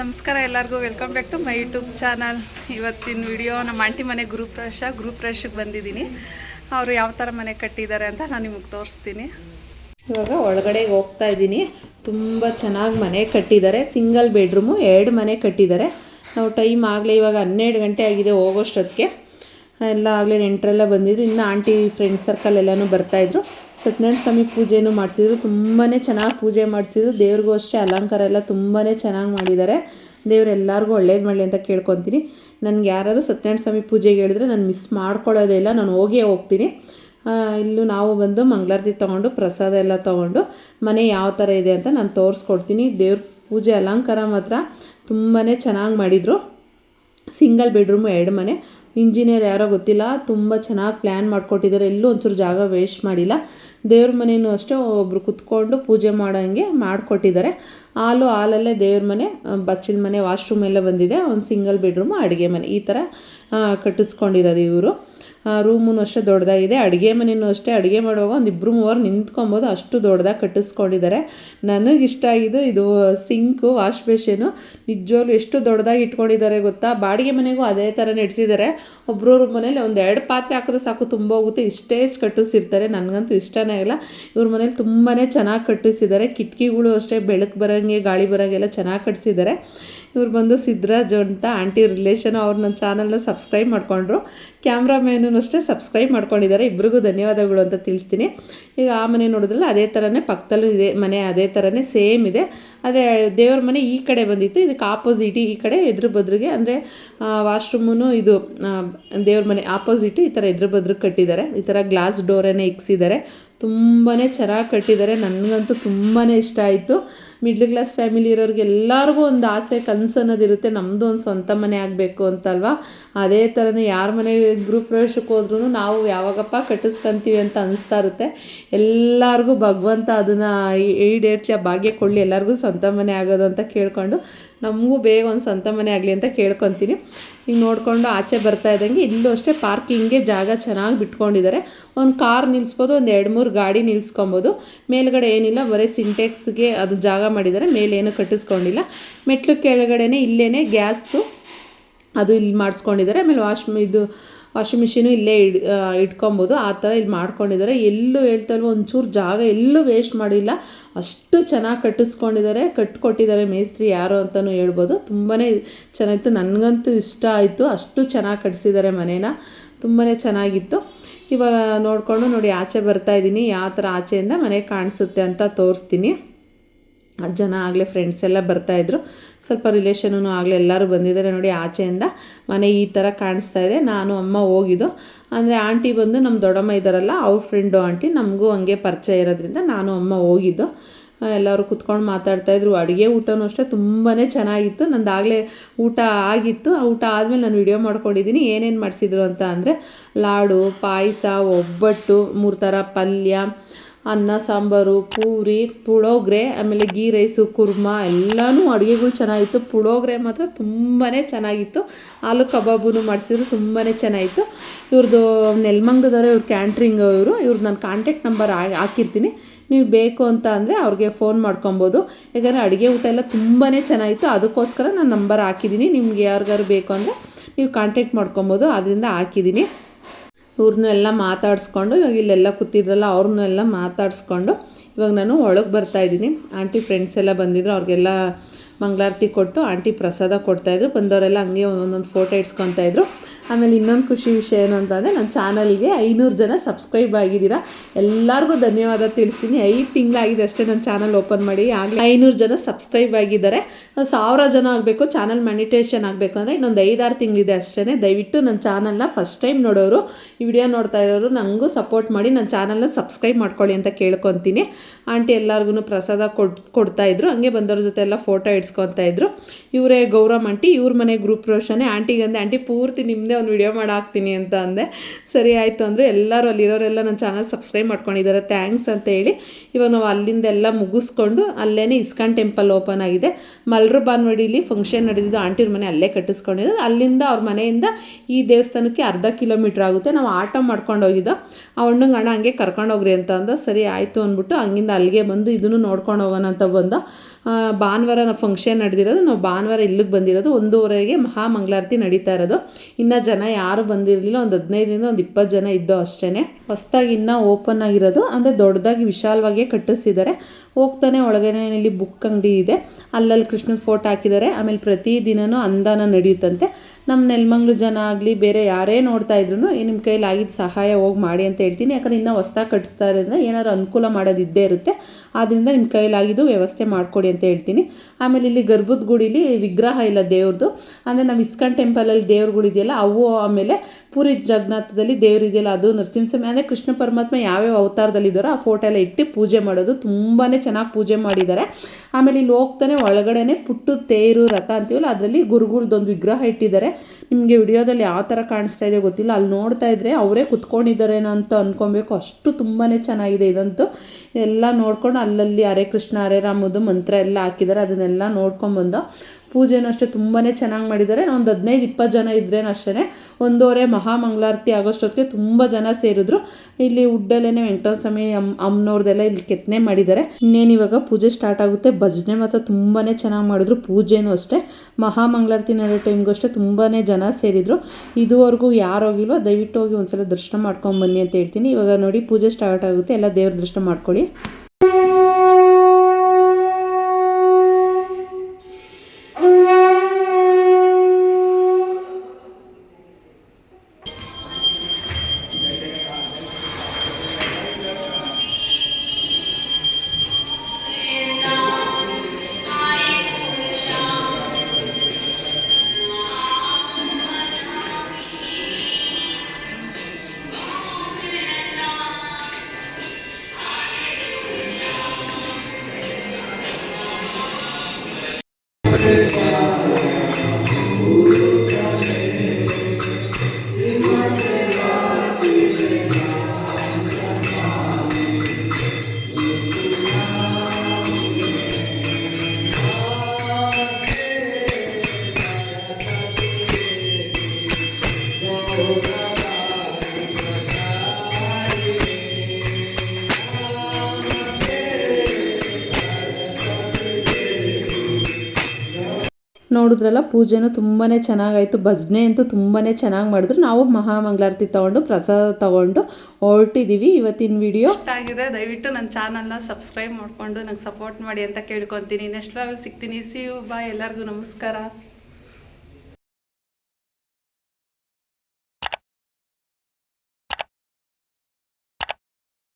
ನಮಸ್ಕಾರ ಎಲ್ಲರಿಗೂ. Welcome back to my YouTube channel ಇವತ್ತಿನ ವಿಡಿಯೋ ನಮ್ಮ ಆಂಟಿ ಮನೆ ಗ್ರೂಪ್ ರಶ ಗ್ರೂಪ್ ರಶ್ಗೆ ಬಂದಿದ್ದೀನಿ. ಅವರು ಯಾವ ಥರ ಮನೆ ಕಟ್ಟಿದ್ದಾರೆ ಅಂತ ನಾನು ನಿಮಗೆ ತೋರಿಸ್ತೀನಿ. ಇವಾಗ ಒಳಗಡೆ ಹೋಗ್ತಾ ಇದ್ದೀನಿ. ತುಂಬ ಚೆನ್ನಾಗಿ ಮನೆ ಕಟ್ಟಿದ್ದಾರೆ. ಸಿಂಗಲ್ ಬೆಡ್ರೂಮು ಎರಡು ಮನೆ ಕಟ್ಟಿದ್ದಾರೆ. ನಾವು ಟೈಮ್ ಆಗಲೇ ಇವಾಗ ಹನ್ನೆರಡು ಗಂಟೆ ಆಗಿದೆ ಹೋಗೋಷ್ಟೊತ್ತಿಗೆ ಎಲ್ಲ ಆಗಲೇ ನೆಂಟರೆಲ್ಲ ಬಂದಿದ್ರು. ಇನ್ನು ಆಂಟಿ ಫ್ರೆಂಡ್ ಸರ್ಕಲ್ ಎಲ್ಲನೂ ಬರ್ತಾಯಿದ್ರು ಸತ್ಯನಾರಾಯಣ ಸ್ವಾಮಿ ಪೂಜೆನೂ ಮಾಡಿಸಿದ್ರು. ತುಂಬಾ ಚೆನ್ನಾಗಿ ಪೂಜೆ ಮಾಡಿಸಿದ್ರು. ದೇವ್ರಿಗೂ ಅಷ್ಟೇ ಅಲಂಕಾರ ಎಲ್ಲ ತುಂಬಾ ಚೆನ್ನಾಗಿ ಮಾಡಿದ್ದಾರೆ. ದೇವ್ರು ಎಲ್ಲರಿಗೂ ಒಳ್ಳೇದು ಮಾಡಲಿ ಅಂತ ಕೇಳ್ಕೊತೀನಿ. ನನಗೆ ಯಾರಾದರೂ ಸತ್ಯನಾರಾಯಣ ಸ್ವಾಮಿ ಪೂಜೆಗೆ ಹೇಳಿದ್ರೆ ನಾನು ಮಿಸ್ ಮಾಡ್ಕೊಳ್ಳೋದೇ ಇಲ್ಲ. ನಾನು ಹೋಗಿಯೇ ಹೋಗ್ತೀನಿ. ಇಲ್ಲೂ ನಾವು ಬಂದು ಮಂಗಳಾರತಿ ತೊಗೊಂಡು, ಪ್ರಸಾದ ಎಲ್ಲ ತೊಗೊಂಡು, ಮನೆ ಯಾವ ಥರ ಇದೆ ಅಂತ ನಾನು ತೋರಿಸ್ಕೊಡ್ತೀನಿ. ದೇವ್ರ ಪೂಜೆ ಅಲಂಕಾರ ಮಾತ್ರ ತುಂಬಾ ಚೆನ್ನಾಗಿ ಮಾಡಿದರು. ಸಿಂಗಲ್ ಬೆಡ್ರೂಮು ಎರಡು ಮನೆ. ಇಂಜಿನಿಯರ್ ಯಾರೋ ಗೊತ್ತಿಲ್ಲ, ತುಂಬ ಚೆನ್ನಾಗಿ ಪ್ಲ್ಯಾನ್ ಮಾಡಿಕೊಟ್ಟಿದ್ದಾರೆ. ಎಲ್ಲೂ ಒಂಚೂರು ಜಾಗ ವೇಸ್ಟ್ ಮಾಡಿಲ್ಲ. ದೇವ್ರ ಮನೆಯೂ ಅಷ್ಟೇ ಒಬ್ಬರು ಕುತ್ಕೊಂಡು ಪೂಜೆ ಮಾಡೋಂಗೆ ಮಾಡಿಕೊಟ್ಟಿದ್ದಾರೆ. ಹಾಲು ಹಾಲಲ್ಲೇ ದೇವ್ರ ಮನೆ ಬಚ್ಚಿನ ಮನೆ ವಾಶ್ರೂಮ್ ಎಲ್ಲ ಬಂದಿದೆ. ಒಂದು ಸಿಂಗಲ್ ಬೆಡ್ರೂಮು ಅಡುಗೆ ಮನೆ. ಈ ಥರ ಕಟ್ಟಿಸ್ಕೊಂಡಿರೋದು ಇವರು. ರೂಮೂ ಅಷ್ಟೇ ದೊಡ್ಡದಾಗಿದೆ. ಅಡುಗೆ ಮನೆಯೂ ಅಷ್ಟೇ. ಅಡುಗೆ ಮಾಡುವಾಗ ಒಂದು ಇಬ್ಬರು ಮೂವರು ನಿಂತ್ಕೊಬೋದು. ಅಷ್ಟು ದೊಡ್ಡದಾಗಿ ಕಟ್ಟಿಸ್ಕೊಂಡಿದ್ದಾರೆ. ನನಗಿಷ್ಟ ಆಗಿದ್ದು ಇದು ಸಿಂಕು ವಾಶ್ ಬೇಷನು. ನಿಜವಾಗ್ಲೂ ಎಷ್ಟು ದೊಡ್ಡದಾಗಿ ಇಟ್ಕೊಂಡಿದ್ದಾರೆ ಗೊತ್ತಾ? ಬಾಡಿಗೆ ಮನೆಗೂ ಅದೇ ಥರ ನಡೆಸಿದ್ದಾರೆ. ಒಬ್ಬರವ್ರ ಮನೇಲಿ ಒಂದು ಎರಡು ಪಾತ್ರೆ ಹಾಕಿದ್ರೆ ಸಾಕು, ತುಂಬ ಹೋಗುತ್ತೆ. ಇಷ್ಟೇ ಇಷ್ಟು ಕಟ್ಟಿಸಿರ್ತಾರೆ. ನನಗಂತೂ ಇಷ್ಟನೇ ಇಲ್ಲ. ಇವ್ರ ಮನೇಲಿ ತುಂಬಾ ಚೆನ್ನಾಗಿ ಕಟ್ಟಿಸಿದ್ದಾರೆ. ಕಿಟಕಿಗಳು ಅಷ್ಟೇ, ಬೆಳಕು ಬರೋಂಗೆ, ಗಾಳಿ ಬರೋಂಗೆಲ್ಲ ಚೆನ್ನಾಗಿ ಕಟ್ಟಿಸಿದ್ದಾರೆ. ಇವ್ರು ಬಂದು ಸಿದ್ರಾಜ್ ಅಂತ ಆಂಟಿ ರಿಲೇಷನ್ ಅವ್ರು ನನ್ನ ಚಾನಲ್ನ ಸಬ್ಸ್ಕ್ರೈಬ್ ಮಾಡಿಕೊಂಡ್ರು. ಕ್ಯಾಮ್ರಾಮೇನೂ ಅಷ್ಟೇ ಸಬ್ಸ್ಕ್ರೈಬ್ ಮಾಡ್ಕೊಂಡಿದ್ದಾರೆ. ಇಬ್ರಿಗೂ ಧನ್ಯವಾದಗಳು ಅಂತ ತಿಳಿಸ್ತೀನಿ. ಈಗ ಆ ಮನೆ ನೋಡಿದ್ರಲ್ಲ, ಅದೇ ಥರನೇ ಪಕ್ಕದಲ್ಲೂ ಇದೆ ಮನೆ, ಅದೇ ಥರನೇ ಸೇಮ್ ಇದೆ. ಆದರೆ ದೇವ್ರ ಮನೆ ಈ ಕಡೆ ಬಂದಿತ್ತು. ಇದಕ್ಕೆ ಆಪೋಸಿಟ್ ಈ ಕಡೆ ಎದುರು ಬದ್ರಿಗೆ. ಅಂದರೆ ವಾಶ್ರೂಮೂ ಇದು ದೇವ್ರ ಮನೆ ಆಪೋಸಿಟ್ ಈ ಥರ ಎದುರು ಬದ್ರಿಗೆ ಕಟ್ಟಿದ್ದಾರೆ. ಈ ಥರ ಗ್ಲಾಸ್ ಡೋರನ್ನೇ ಇಕ್ಸಿದ್ದಾರೆ. ತುಂಬಾ ಚೆನ್ನಾಗಿ ಕಟ್ಟಿದ್ದಾರೆ. ನನಗಂತೂ ತುಂಬಾ ಇಷ್ಟ ಆಯಿತು. ಮಿಡ್ಲ್ ಕ್ಲಾಸ್ ಫ್ಯಾಮಿಲಿ ಇರೋರಿಗೆ ಎಲ್ಲರಿಗೂ ಒಂದು ಆಸೆ, ಕನಸು ಅನ್ನೋದಿರುತ್ತೆ ನಮ್ಮದು ಒಂದು ಸ್ವಂತ ಮನೆ ಆಗಬೇಕು ಅಂತಲ್ವಾ? ಅದೇ ಥರನೇ ಯಾರ ಮನೆ ಗೃಹ ಪ್ರವೇಶಕ್ಕೆ ಹೋದ್ರೂ ನಾವು ಯಾವಾಗಪ್ಪ ಕಟ್ಟಿಸ್ಕೊಂತೀವಿ ಅಂತ ಅನಿಸ್ತಾ ಇರುತ್ತೆ. ಎಲ್ಲರಿಗೂ ಭಗವಂತ ಅದನ್ನು ಈಡೇರಿಸಿ ಆ ಭಾಗ್ಯ ಕೊಡಲಿ, ಎಲ್ಲರಿಗೂ ಸ್ವಂತ ಮನೆ ಆಗೋದು ಅಂತ ಕೇಳಿಕೊಂಡು ನಮಗೂ ಬೇಗ ಒಂದು ಸ್ವಂತ ಮನೆ ಆಗಲಿ ಅಂತ ಕೇಳ್ಕೊತೀನಿ. ಈಗ ನೋಡಿಕೊಂಡು ಆಚೆ ಬರ್ತಾ ಇದ್ದಂಗೆ ಇಲ್ಲೂ ಅಷ್ಟೇ ಪಾರ್ಕಿಂಗ್ಗೆ ಜಾಗ ಚೆನ್ನಾಗಿ ಬಿಟ್ಕೊಂಡಿದ್ದಾರೆ. ಒಂದು ಕಾರ್ ನಿಲ್ಲಿಸ್ಬೋದು ಒಂದು ಎರಡು ಮೂರು ಗಾಡಿ ನಿಲ್ಲಿಸ್ಕೊಬೋದು ಮೇಲ್ಗಡೆ ಏನಿಲ್ಲ, ಬರೀ ಸಿಂಟೆಕ್ಸ್ಗೆ ಅದು ಜಾಗ ಮಾಡಿದ್ದಾರೆ. ಮೇಲೇನು ಕಟ್ಟಿಸ್ಕೊಂಡಿಲ್ಲ. ಮೆಟ್ಲು ಕೆಳಗಡೆನೇ ಇಲ್ಲೇ ಗ್ಯಾಸ್ದು ಅದು ಇಲ್ಲಿ ಮಾಡಿಸ್ಕೊಂಡಿದ್ದಾರೆ. ಆಮೇಲೆ ವಾಶ್ ಇದು ವಾಷಿಂಗ್ ಮಿಷಿನು ಇಲ್ಲೇ ಇಡ್ ಇಟ್ಕೊಬೋದು. ಆ ಥರ ಇಲ್ಲಿ ಮಾಡ್ಕೊಂಡಿದ್ದಾರೆ. ಎಲ್ಲೂ ಹೇಳ್ತಾ ಇಲ್ವೋ ಒಂಚೂರು ಜಾಗ ಎಲ್ಲೂ ವೇಸ್ಟ್ ಮಾಡಿಲ್ಲ. ಅಷ್ಟು ಚೆನ್ನಾಗಿ ಕಟ್ಟಿಸ್ಕೊಂಡಿದ್ದಾರೆ. ಕಟ್ಕೊಟ್ಟಿದ್ದಾರೆ ಮೇಸ್ತ್ರಿ ಯಾರು ಅಂತಲೂ ಹೇಳ್ಬೋದು. ತುಂಬಾ ಚೆನ್ನಾಗಿತ್ತು. ನನಗಂತೂ ಇಷ್ಟ ಆಯಿತು. ಅಷ್ಟು ಚೆನ್ನಾಗಿ ಕಟ್ಟಿಸಿದ್ದಾರೆ ಮನೇನ. ತುಂಬಾ ಚೆನ್ನಾಗಿತ್ತು. ಇವಾಗ ನೋಡಿಕೊಂಡು ನೋಡಿ, ಆಚೆ ಬರ್ತಾ ಇದ್ದೀನಿ. ಯಾವ ಥರ ಆಚೆಯಿಂದ ಮನೆ ಕಾಣಿಸುತ್ತೆ ಅಂತ ತೋರಿಸ್ತೀನಿ. ಜನ ಆಗಲೇ ಫ್ರೆಂಡ್ಸ್ ಎಲ್ಲ ಬರ್ತಾಯಿದ್ರು ಸ್ವಲ್ಪ ರಿಲೇಷನೂ ಆಗಲೇ ಎಲ್ಲರೂ ಬಂದಿದ್ದಾರೆ ನೋಡಿ ಆಚೆಯಿಂದ. ಮನೆ ಈ ಥರ ಕಾಣಿಸ್ತಾ ಇದೆ. ನಾನು, ಅಮ್ಮ ಹೋಗಿದ್ದು. ಅಂದರೆ ಆಂಟಿ ಬಂದು ನಮ್ಮ ದೊಡ್ಡಮ್ಮ ಇದ್ದಾರಲ್ಲ, ಅವ್ರ ಫ್ರೆಂಡು ಆಂಟಿ ನಮಗೂ ಹಂಗೆ ಪರಿಚಯ ಇರೋದ್ರಿಂದ ನಾನು, ಅಮ್ಮ ಹೋಗಿದ್ದು. ಎಲ್ಲರೂ ಕುತ್ಕೊಂಡು ಮಾತಾಡ್ತಾಯಿದ್ರು ಅಡುಗೆ ಊಟನೂ ಅಷ್ಟೇ ತುಂಬಾ ಚೆನ್ನಾಗಿತ್ತು. ನಂದಾಗಲೇ ಊಟ ಆಗಿತ್ತು. ಆ ಊಟ ಆದಮೇಲೆ ನಾನು ವಿಡಿಯೋ ಮಾಡ್ಕೊಂಡಿದ್ದೀನಿ ಏನೇನು ಮಾಡಿಸಿದ್ರು ಅಂತ ಅಂದರೆ ಲಾಡು, ಪಾಯಸ, ಒಬ್ಬಟ್ಟು, ಮೂರು ಥರ ಪಲ್ಯ ಅನ್ನ, ಸಾಂಬಾರು, ಪೂರಿ, ಪುಳೋಗ್ರೆ, ಆಮೇಲೆ ಗೀ, ರೈಸು, ಕುರ್ಮಾ, ಎಲ್ಲನೂ ಅಡುಗೆಗಳು ಚೆನ್ನಾಗಿತ್ತು. ಪುಳೋಗ್ರೆ ಮಾತ್ರ ತುಂಬಾ ಚೆನ್ನಾಗಿತ್ತು. ಆಲೂ ಕಬಾಬೂ ಮಾಡಿಸಿದ್ರು ತುಂಬಾ ಚೆನ್ನಾಗಿತ್ತು. ಇವ್ರದ್ದು ನೆಲಮಂಗದವ್ರೆ, ಇವ್ರ ಕ್ಯಾಂಟ್ರಿಂಗ್ ಇವರು ಇವ್ರದ್ದು ನಾನು ಕಾಂಟ್ಯಾಕ್ಟ್ ನಂಬರ್ ಹಾಕಿರ್ತೀನಿ. ನೀವು ಬೇಕು ಅಂತ ಅಂದರೆ ಅವ್ರಿಗೆ ಫೋನ್ ಮಾಡ್ಕೊಬೋದು. ಯಾಕಂದರೆ ಅಡುಗೆ ಊಟ ಎಲ್ಲ ತುಂಬಾ ಚೆನ್ನಾಗಿತ್ತು. ಅದಕ್ಕೋಸ್ಕರ ನಾನು ನಂಬರ್ ಹಾಕಿದ್ದೀನಿ. ನಿಮ್ಗೆ ಯಾರಿಗಾರು ಬೇಕು ಅಂದರೆ ನೀವು ಕಾಂಟ್ಯಾಕ್ಟ್ ಮಾಡ್ಕೊಬೋದು. ಅದರಿಂದ ಹಾಕಿದ್ದೀನಿ. ಇವ್ರನ್ನೂ ಎಲ್ಲ ಮಾತಾಡಿಸ್ಕೊಂಡು, ಇವಾಗ ಇಲ್ಲೆಲ್ಲ ಕೂತಿದ್ರಲ್ಲ ಅವ್ರನ್ನೂ ಎಲ್ಲ ಮಾತಾಡಿಸ್ಕೊಂಡು, ಇವಾಗ ನಾನು ಒಳಗೆ ಬರ್ತಾಯಿದ್ದೀನಿ ಆಂಟಿ ಫ್ರೆಂಡ್ಸ್ ಎಲ್ಲ ಬಂದಿದ್ರು, ಅವ್ರಿಗೆಲ್ಲ ಮಂಗಳಾರತಿ ಕೊಟ್ಟು ಆಂಟಿ ಪ್ರಸಾದ ಕೊಡ್ತಾಯಿದ್ರು ಬಂದವರೆಲ್ಲ ಹಂಗೆ ಒಂದೊಂದು ಫೋಟೋ ಇಡ್ಸ್ಕೊತಾ ಇದ್ರು. ಆಮೇಲೆ ಇನ್ನೊಂದು ಖುಷಿ ವಿಷಯ ಏನು ಅಂತಂದರೆ ನನ್ನ ಚಾನಲ್ಗೆ ಐನೂರು ಜನ ಸಬ್ಸ್ಕ್ರೈಬ್ ಆಗಿದ್ದೀರಾ. ಎಲ್ಲರಿಗೂ ಧನ್ಯವಾದ ತಿಳಿಸ್ತೀನಿ. ಐದು ತಿಂಗಳಾಗಿದೆ ಅಷ್ಟೇ ನನ್ನ ಚಾನಲ್ ಓಪನ್ ಮಾಡಿ. ಆಗಲೇ ಐನೂರು ಜನ ಸಬ್ಸ್ಕ್ರೈಬ್ ಆಗಿದ್ದಾರೆ. ಸಾವಿರ ಜನ ಆಗಬೇಕು, ಚಾನಲ್ ಮ್ಯಾನಿಟೇಷನ್ ಆಗಬೇಕು ಅಂದರೆ ಇನ್ನೊಂದು ಐದಾರು ತಿಂಗಳಿದೆ ಅಷ್ಟೇ ದಯವಿಟ್ಟು ನನ್ನ ಚಾನಲ್ನ ಫಸ್ಟ್ ಟೈಮ್ ನೋಡೋರು, ಈ ವಿಡಿಯೋ ನೋಡ್ತಾ ಇರೋರು ನನಗೂ ಸಪೋರ್ಟ್ ಮಾಡಿ, ನನ್ನ ಚಾನಲ್ನ ಸಬ್ಸ್ಕ್ರೈಬ್ ಮಾಡ್ಕೊಳ್ಳಿ ಅಂತ ಕೇಳ್ಕೊತೀನಿ. ಆಂಟಿ ಎಲ್ಲರಿಗೂ ಪ್ರಸಾದ ಕೊಡ್ ಕೊಡ್ತಾಯಿದ್ರು ಹಂಗೆ ಬಂದವ್ರ ಜೊತೆ ಎಲ್ಲ ಫೋಟೋ ಇಡ್ಸ್ಕೊತಾ ಇದ್ರು. ಇವರೇ ಗೌರಮ್ ಆಂಟಿ, ಇವ್ರ ಮನೆ ಗ್ರೂಪ್ ರೋಷನೆ. ಆಂಟಿಗೆ ಅಂದೆ ಆಂಟಿ ಪೂರ್ತಿ ನಿಮ್ಮದೇ ಒಂದು ವಿಡಿಯೋ ಮಾಡಾಕ್ತೀನಿ ಅಂತ ಅಂದೆ. ಸರಿ, ಆಯಿತು ಅಂದರೆ ಎಲ್ಲರೂ ಅಲ್ಲಿರೋರೆಲ್ಲ ನನ್ನ ಚಾನಲ್ ಸಬ್ಸ್ಕ್ರೈಬ್ ಮಾಡ್ಕೊಂಡಿದ್ದಾರೆ ಥ್ಯಾಂಕ್ಸ್ ಅಂತ ಹೇಳಿ. ಇವಾಗ ನಾವು ಅಲ್ಲಿಂದ ಎಲ್ಲ ಮುಗಿಸ್ಕೊಂಡು ಅಲ್ಲೇ ಇಸ್ಕಾನ್ ಟೆಂಪಲ್ ಓಪನ್ ಆಗಿದೆ. ಮಲ್ರು ಬಾನ್ವಾಡಿಲಿ ಫಂಕ್ಷನ್ ನಡೆದಿದ್ದು ಆಂಟಿರ ಮನೆ ಅಲ್ಲೇ ಕಟ್ಟಿಸ್ಕೊಂಡಿರೋದು. ಅಲ್ಲಿಂದ ಅವ್ರ ಮನೆಯಿಂದ ಈ ದೇವಸ್ಥಾನಕ್ಕೆ ಅರ್ಧ ಕಿಲೋಮೀಟ್ರ್ ಆಗುತ್ತೆ. ನಾವು ಆಟೋ ಮಾಡ್ಕೊಂಡು ಹೋಗಿದ್ದೋ. ಆ ಅಣ್ಣಂಗೆ ಅಣ್ಣ ಹಂಗೆ ಕರ್ಕೊಂಡು ಹೋಗ್ರಿ ಅಂತ ಅಂದ. ಸರಿ, ಆಯಿತು ಅಂದ್ಬಿಟ್ಟು ಹಂಗಿಂದ ಅಲ್ಲಿಗೆ ಬಂದು ಇದನ್ನು ನೋಡ್ಕೊಂಡು ಹೋಗೋಣ ಅಂತ ಬಂದು. ಭಾನುವಾರ ನಾವು ಫಂಕ್ಷನ್ ನಡೆದಿರೋದು. ನಾವು ಭಾನುವಾರ ಇಲ್ಲಿಗೆ ಬಂದಿರೋದು. ಒಂದೂವರೆಗೆ ಮಹಾಮಂಗಳಾರತಿ ನಡೀತಾ ಇರೋದು. ಇನ್ನು ಜನ ಯಾರು ಬಂದಿರಲಿಲ್ಲ ಒಂದು ಹದಿನೈದರಿಂದ ಒಂದು ಇಪ್ಪತ್ತು ಜನ ಇದ್ದೋ ಅಷ್ಟೇ ಹೊಸ್ದಾಗಿ ಇನ್ನೂ ಓಪನ್ ಆಗಿರೋದು. ಅಂದರೆ ದೊಡ್ಡದಾಗಿ ವಿಶಾಲವಾಗಿ ಕಟ್ಟಿಸಿದ್ದಾರೆ. ಹೋಗ್ತಾನೆ ಒಳಗಡೆ ಇಲ್ಲಿ ಬುಕ್ ಅಂಗಡಿ ಇದೆ. ಅಲ್ಲಲ್ಲಿ ಕೃಷ್ಣನ ಫೋಟೋ ಹಾಕಿದ್ದಾರೆ. ಆಮೇಲೆ ಪ್ರತಿದಿನನೂ ಅಂದಾನ ನಡೆಯುತ್ತಂತೆ. ನಮ್ಮ ನೆಲಮಂಗ್ಲು ಜನ ಆಗಲಿ, ಬೇರೆ ಯಾರೇ ನೋಡ್ತಾ ಇದ್ರು ನಿಮ್ಮ ಕೈಲಿ ಆಗಿದ್ದ ಸಹಾಯ ಹೋಗಿ ಮಾಡಿ ಅಂತ ಹೇಳ್ತೀನಿ. ಯಾಕಂದ್ರೆ ಇನ್ನೂ ಹೊಸ್ದಾಗಿ ಕಟ್ಟಿಸ್ತಾ ಇರೋದ್ರಿಂದ ಏನಾದ್ರು ಅನುಕೂಲ ಮಾಡೋದು ಇದ್ದೇ ಇರುತ್ತೆ. ಆದ್ದರಿಂದ ನಿಮ್ಮ ಕೈಲಾಗಿದ್ದು ವ್ಯವಸ್ಥೆ ಮಾಡಿಕೊಡಿ ಅಂತ ಹೇಳ್ತೀನಿ. ಆಮೇಲೆ ಇಲ್ಲಿ ಗರ್ಭದ ಗುಡಿಲಿ ವಿಗ್ರಹ ಇಲ್ಲ ದೇವ್ರದ್ದು ಅಂದರೆ ನಮ್ಮ ಇಸ್ಕಾನ್ ಟೆಂಪಲಲ್ಲಿ ದೇವ್ರುಗಳಿದೆಯಲ್ಲ ಅವು ಆಮೇಲೆ ಪೂರಿ ಜಗನ್ನಾಥದಲ್ಲಿ ದೇವ್ರಿದೆಯಲ್ಲ ಅದು ನರಸಿಂಹಸ್ವಾಮಿ. ಕೃಷ್ಣ ಪರಮಾತ್ಮ ಯಾವ್ಯಾವ ಅವತಾರದಲ್ಲಿ ಇದ್ದಾರೋ ಆ ಫೋಟೋ ಎಲ್ಲ ಇಟ್ಟು ಪೂಜೆ ಮಾಡೋದು ತುಂಬಾ ಚೆನ್ನಾಗಿ ಪೂಜೆ ಮಾಡಿದ್ದಾರೆ. ಆಮೇಲೆ ಇಲ್ಲಿ ಹೋಗ್ತಾನೆ, ಒಳಗಡೆನೆ ಪುಟ್ಟು, ತೇರು, ರಥ ಅಂತೀವಲ್ಲ, ಅದರಲ್ಲಿ ಗುರುಗಳ್ದೊಂದು ವಿಗ್ರಹ ಇಟ್ಟಿದ್ದಾರೆ. ನಿಮಗೆ ವಿಡಿಯೋದಲ್ಲಿ ಯಾವ ಥರ ಕಾಣಿಸ್ತಾ ಇದೆ ಗೊತ್ತಿಲ್ಲ. ಅಲ್ಲಿ ನೋಡ್ತಾ ಇದ್ರೆ ಅವರೇ ಕುತ್ಕೊಂಡಿದ್ದಾರೇನೋ ಅಂತ ಅಂದ್ಕೊಬೇಕು ಅಷ್ಟು ತುಂಬಾ ಚೆನ್ನಾಗಿದೆ ಇದಂತೂ. ಎಲ್ಲ ನೋಡ್ಕೊಂಡು ಅಲ್ಲಲ್ಲಿ ಹರೇ ಕೃಷ್ಣ, ಹರೇ ರಾಮದು ಮಂತ್ರ ಎಲ್ಲ ಹಾಕಿದ್ದಾರೆ. ಅದನ್ನೆಲ್ಲ ನೋಡ್ಕೊಂಬಂದು ಪೂಜೆನೂ ಅಷ್ಟೇ ತುಂಬಾ ಚೆನ್ನಾಗಿ ಮಾಡಿದ್ದಾರೆ. ಒಂದು ಹದಿನೈದು ಇಪ್ಪತ್ತು ಜನ ಇದ್ರೇನು ಅಷ್ಟೇ ಒಂದೂವರೆ ಮಹಾಮಂಗಳಾರತಿ ಆಗೋಷ್ಟೊತ್ತಿಗೆ ತುಂಬ ಜನ ಸೇರಿದ್ರು. ಇಲ್ಲಿ ಉಡ್ಡಲ್ಲೇ ವೆಂಕಟೇಶ್ವರ ಸ್ವಾಮಿ ಅಮ್ ಅಮ್ಮನವ್ರದ್ದೆಲ್ಲ ಇಲ್ಲಿ ಕೆತ್ತನೆ ಮಾಡಿದ್ದಾರೆ. ಇನ್ನೇನು ಇವಾಗ ಪೂಜೆ ಸ್ಟಾರ್ಟ್ ಆಗುತ್ತೆ. ಭಜನೆ ಮಾತ್ರ ತುಂಬಾ ಚೆನ್ನಾಗಿ ಮಾಡಿದ್ರು. ಪೂಜೆನೂ ಅಷ್ಟೇ. ಮಹಾಮಂಗಳಾರತಿ ನಡೆಯೋ ಟೈಮ್ಗೂ ಅಷ್ಟೇ ತುಂಬಾ ಜನ ಸೇರಿದ್ರು. ಇದುವರೆಗೂ ಯಾರು ಹೋಗಿಲ್ವೋ ದಯವಿಟ್ಟು ಹೋಗಿ ಒಂದ್ಸಲ ದರ್ಶನ ಮಾಡ್ಕೊಂಡು ಬನ್ನಿ ಅಂತ ಹೇಳ್ತೀನಿ. ಇವಾಗ ನೋಡಿ ಪೂಜೆ ಸ್ಟಾರ್ಟ್ ಆಗುತ್ತೆ. ಎಲ್ಲ ದೇವ್ರ ದರ್ಶನ ಮಾಡ್ಕೊಳ್ಳಿ. ನೋಡಿದ್ರಲ್ಲ, ಪೂಜೆನೂ ತುಂಬಾ ಚೆನ್ನಾಗಾಯಿತು. ಭಜನೆ ಅಂತೂ ತುಂಬಾ ಚೆನ್ನಾಗಿ ಮಾಡಿದ್ರು. ನಾವು ಮಹಾಮಂಗಳಾರತಿ ತೊಗೊಂಡು, ಪ್ರಸಾದ ತೊಗೊಂಡು ಹೊರಟಿದ್ದೀವಿ ಇವತ್ತಿನ ವಿಡಿಯೋ ಇಷ್ಟ ಆಗಿದೆ ದಯವಿಟ್ಟು ನನ್ನ ಚಾನಲ್ನ ಸಬ್ಸ್ಕ್ರೈಬ್ ಮಾಡಿಕೊಂಡು ನಂಗೆ ಸಪೋರ್ಟ್ ಮಾಡಿ ಅಂತ ಕೇಳ್ಕೊತೀನಿ. ನೆಕ್ಸ್ಟ್ ಸಿಗ್ತೀನಿ. ಸಿ ಯು ಬಾಯ್ ಎಲ್ಲರಿಗೂ ನಮಸ್ಕಾರ.